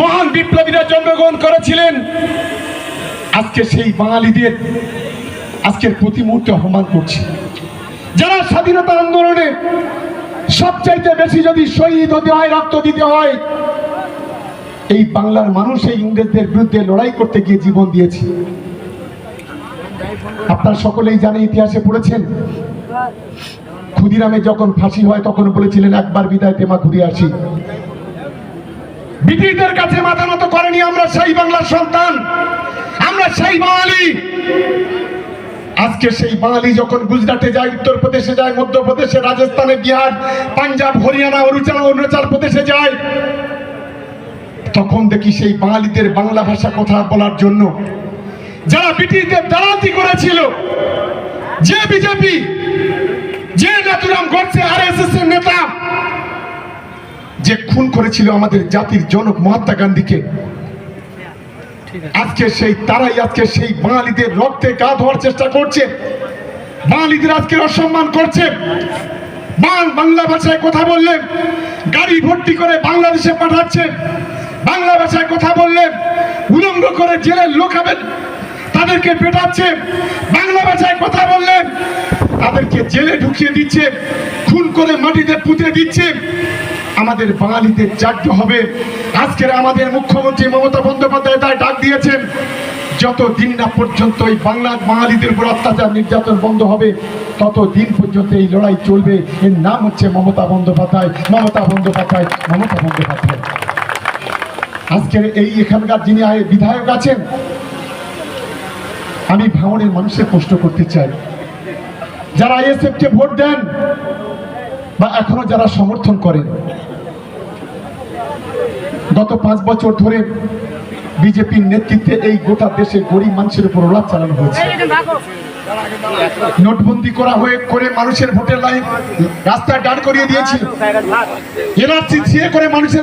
মহান বিপ্লবীরা জন্মগ্রহণ করেছিলেন। আজকে সেই বাঙালিদের আজকের প্রতি মুহূর্তে অপমান করছে। যারা স্বাধীনতা আন্দোলনে সবচাইতে বেশি যদি শহীদ হতে হয় রক্ত দিতে হয়, এই বাংলার মানুষ এই ইংরেজদের বিরুদ্ধে লড়াই করতে গিয়ে জীবন দিয়েছে। আপনারা সকলেই জানে ইতিহাসে পড়েছেন, ক্ষুদিরামে যখন ফাঁসি হয় তখন বলেছিলেন, একবার বিদায় তেমা ঘুরে আসি। ব্রিটিশদের কাছে মাথা নত করেনি আমরা সেই বাংলার সন্তান। আমরা সেই বাঙালি। আজকে সেই বাঙালি যখন গুজরাটে যায়, উত্তরপ্রদেশে যায়, মধ্যপ্রদেশে, রাজস্থানে, বিহার, পাঞ্জাব, হরিয়ানা, অরুণাচল অরুণাচল প্রদেশে যায়, তখন দেখি সেই বাঙালিদের বাংলা ভাষা কথা বলার জন্য যারা ব্রিটিশদের দালাতি করেছিল, যে বিজেপি, যে নাতুরাম গডসে আর এস এর নেতা যে খুন করেছিল আমাদের জাতির জনক মহাত্মা গান্ধীকে। আজকে সেই তারাই আজকে সেই বাঙালিদের রক্তে গা ধোয়ার চেষ্টা করছে। বাঙালিদের আজকে অসম্মান করছে। বাং- বাংলা ভাষায় কথা বললে গাড়ি ভর্তি করে বাংলাদেশে পাঠাচ্ছে। বাংলা ভাষায় কথা বললে উলঙ্গ করে জেলের লোকাবেন তাদেরকে পেটাচ্ছে। বাংলা ভাষায় কথা বললে তাদেরকে জেলে ঢুকিয়ে দিচ্ছে খুন করে মাটিতে পুঁতে দিচ্ছে। আমাদের বাঙালিদের জাগ্য হবে। আজকের আমাদের মুখ্যমন্ত্রী মমতা বন্দ্যোপাধ্যায় তাই ডাক দিয়েছেন যত দিন না পর্যন্ত এই বাংলার বাঙালিদের উপর অত্যাচার নির্যাতন বন্ধ হবে তত দিন পর্যন্ত এই লড়াই চলবে। এর নাম হচ্ছে মমতা বন্দ্যোপাধ্যায় মমতা বন্দ্যোপাধ্যায় মমতা বন্দ্যোপাধ্যায়। আজকের এই এখানকার যিনি বিধায়ক আছেন, আমি ভাঙনের মানুষের প্রশ্ন করতে চাই। যারা আইএসএফ কে ভোট দেন বা এখনও যারা সমর্থন করেন গত পাঁচ বছর ধরে বিজেপির নেতৃত্বে এই গোটা দেশে গরিব মানুষের উপর ওলাপ চালানো হয়েছে। নোটবন্দি করা হয়ে করে মানুষের ভোটের লাইন রাস্তায় দাঁড় করিয়ে দিয়েছে। এনআরসি করে মানুষের